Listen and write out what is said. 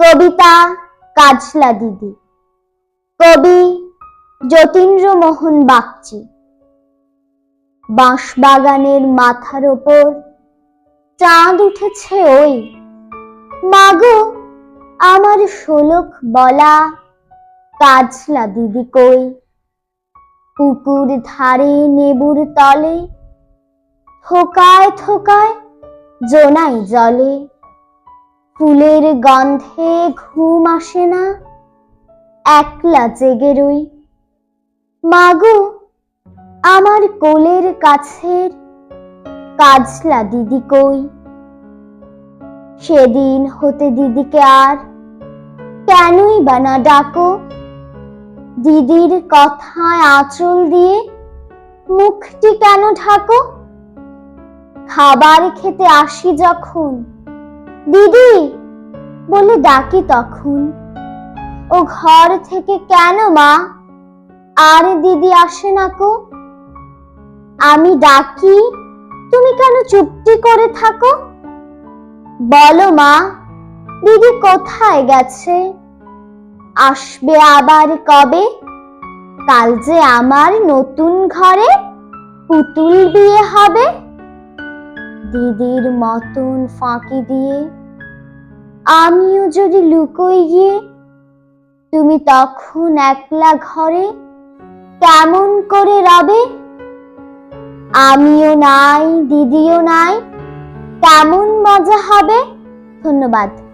কবিতা কাজলা দিদি। কবি যতীন্দ্র মোহন বাগচি। বাঁশবাগানের মাথার ওপর চাঁদ উঠেছে ওই। মাগো, আমার শোলক বলা কাজলা দিদি কই? পুকুর ধারে নেবুর তলে, থোকায় থোকায় জোনাই জলে। ফুলের গন্ধে ঘুম আসে না, একলা জেগে রই। মাগো, আমার কোলের কাছের কাজলা দিদি কই? সেদিন হতে দিদিকে আর কেনই বা না ডাকো? দিদির কথায় আঁচল দিয়ে মুখটি কেন ঢাকো? খাবার খেতে আসি যখন। দিদি বলে ডাকি তখন। ও ঘর থেকে কেন মা? আর দিদি আসে না কো? আমি ডাকি, তুমি কেন চুপটি করে থাকো? বলো মা, দিদি কোথায় গেছে? আসবে আবার কবে? কাল যে আমার নতুন ঘরে পুতুল বিয়ে হবে? দিদির মতন ফাঁকি দিয়ে আমিও যদি লুকোই গিয়ে তুমি তখন একলা ঘরে কেমন করে রবে? আমিও নাই, দিদিও নাই, কেমন মজা হবে? ধন্যবাদ।